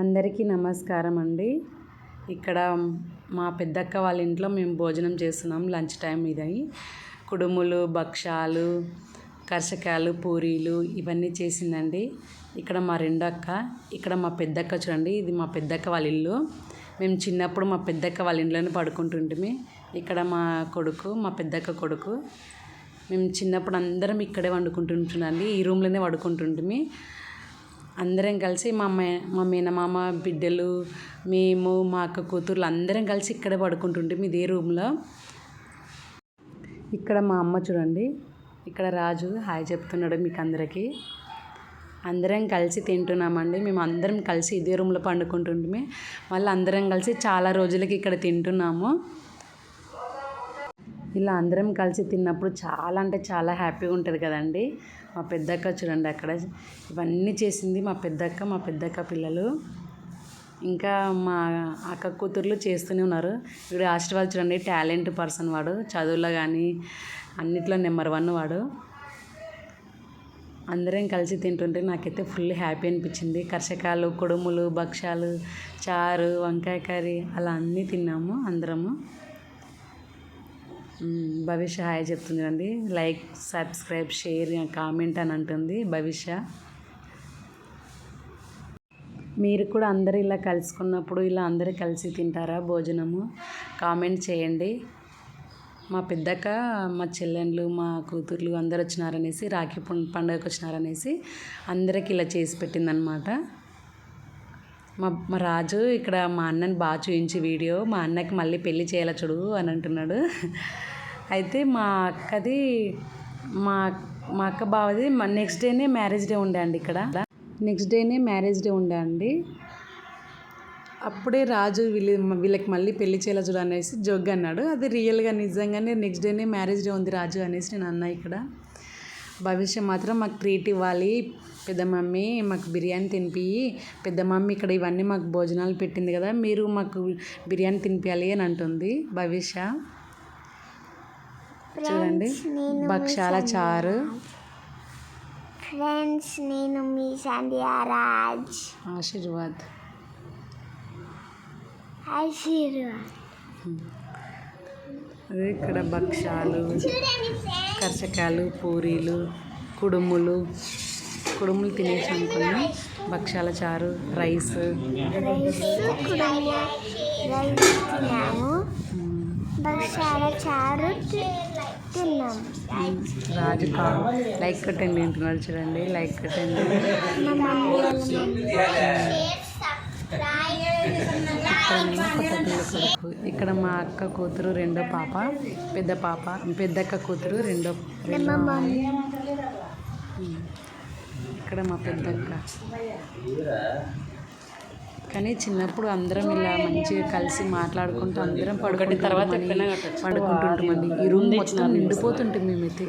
అందరికీ నమస్కారం అండి ఇక్కడ మా పెద్దక్క వాళ్ళ ఇంట్లో మేము భోజనం చేస్తున్నాం లంచ్ టైం ఇది. కుడుములు భక్షాలు కర్షకాయలు పూరీలు ఇవన్నీ చేసిందండి. ఇక్కడ మా రెండక్క అక్క ఇక్కడ మా పెద్దక్క చూడండి ఇది మా పెద్దక్క వాళ్ళ ఇల్లు. మేము చిన్నప్పుడు మా పెద్దక్క వాళ్ళ ఇంట్లోనే పడుకుంటుంటిమి. ఇక్కడ మా కొడుకు మా పెద్దక్క కొడుకు. మేము చిన్నప్పుడు అందరం ఇక్కడే వండుకుంటుంటుండండి ఈ రూమ్లోనే పడుకుంటుంటిమి అందరం కలిసి మా మే మా మేనమామ బిడ్డలు మేము మా అక్క కూతుర్లు అందరం కలిసి ఇక్కడే పడుకుంటుంటిమి ఇదే రూమ్లో? ఇక్కడ మా అమ్మ చూడండి. ఇక్కడ రాజు హాయ్ చెప్తున్నాడు మీకు అందరికీ అందరం కలిసి తింటున్నామండి. మేము అందరం కలిసి ఇదే రూమ్లో పండుకుంటుంటే మళ్ళీ అందరం కలిసి చాలా రోజులకి ఇక్కడ తింటున్నాము. ఇలా అందరం కలిసి తిన్నప్పుడు చాలా అంటే చాలా హ్యాపీగా ఉంటుంది కదండి. మా పెద్దక్క చూడండి అక్కడ ఇవన్నీ చేసింది మా పెద్దక్క మా పెద్దక్క పిల్లలు. ఇంకా మా అక్క కూతుర్లు చేస్తూనే ఉన్నారు. ఇక్కడ ఆశీర్వాద్ చూడండి టాలెంట్ పర్సన్ వాడు. చదువులో కానీ అన్నిట్లో నెంబర్ వన్ వాడు. అందరం కలిసి తింటుంటే నాకైతే ఫుల్ హ్యాపీ అనిపించింది. కర్షకాలు కుడుములు భక్ష్యాలు చారు వంకాయ కర్రీ అలా అన్నీ తిన్నాము అందరము. భవిష్య హాయ్ చెప్తుంది అండి లైక్ సబ్స్క్రైబ్ షేర్ కామెంట్ అని అంటుంది భవిష్య. మీరు కూడా అందరు ఇలా కలుసుకున్నప్పుడు ఇలా అందరూ కలిసి తింటారా భోజనము? కామెంట్ చేయండి. మా పెద్దక్క మా చెల్లెళ్ళు మా కూతుర్లు అందరు వచ్చినారనేసి రాఖీ పండుగకు వచ్చినారనేసి అందరికి ఇలా చేసి పెట్టిందనమాట మా మా రాజు ఇక్కడ మా అన్నని బాగా చూయించి వీడియో. మా అన్నకి మళ్ళీ పెళ్ళి చేయాల చూడు అని అంటున్నాడు. అయితే మా అక్కది మా మా అక్క బావది మా నెక్స్ట్ డేనే మ్యారేజ్ డే ఉండే అండి ఇక్కడ. నెక్స్ట్ డేనే మ్యారేజ్ డే ఉండే అండి. అప్పుడే రాజు వీళ్ళు వీళ్ళకి మళ్ళీ పెళ్ళి చేయాల చూడు అనేసి జోగ్ అన్నాడు. అది రియల్గా నిజంగానే నెక్స్ట్ డేనే మ్యారేజ్ డే ఉంది రాజు అనేసి నేను అన్నా ఇక్కడ. భవిష్యం మాత్రం మాకు ట్రీట్ ఇవ్వాలి. పెద్ద మమ్మీ మాకు బిర్యానీ తినిపి పెద్ద మమ్మీ ఇక్కడ ఇవన్నీ మాకు భోజనాలు పెట్టింది కదా మీరు మాకు బిర్యానీ తినిపించాలి అని అంటుంది భవిష్య. చూడండి భక్షాల చారు. ఫ్రెండ్స్ నేను మీ సంధ్యా రాజ్. ఆశీర్వాద్. ఆశీర్వాద్. ఇక్కడ భక్షాలు కర్చకాయలు పూరీలు కుడుములు. కుడుములు తినేసి అనుకున్నాం. భక్షాల చారు రైస్. చారు రాజు కా లైక్ కట్టండి తింటున్నాడు చూడండి. లైక్ కట్టండి మా మమ్మీ వాళ్ళ మమ్మీ ఇక్కడనేమో కొత్త పిల్ల కొడుకు ఇక్కడ మా అక్క కూతురు రెండో పాప పెద్ద పాప పెద్దక్క కూతురు రెండో ఇక్కడ మా పెద్దక్క. కానీ చిన్నప్పుడు అందరం ఇలా మంచిగా కలిసి మాట్లాడుకుంటూ అందరం పడుకుని తర్వాత పడుకుంటుంటామండి ఈ రూమ్ మొత్తం నిండిపోతుంటుంది మేమైతే.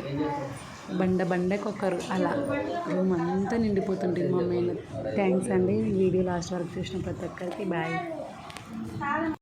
బండ బండకొకరు అలా. రూమ్ అంతా నిండిపోతుంటుంది మా మేము థ్యాంక్స్ అండి. వీడియో లాస్ట్ వరకు చూసిన ప్రతి ఒక్కరికి. బాయ్.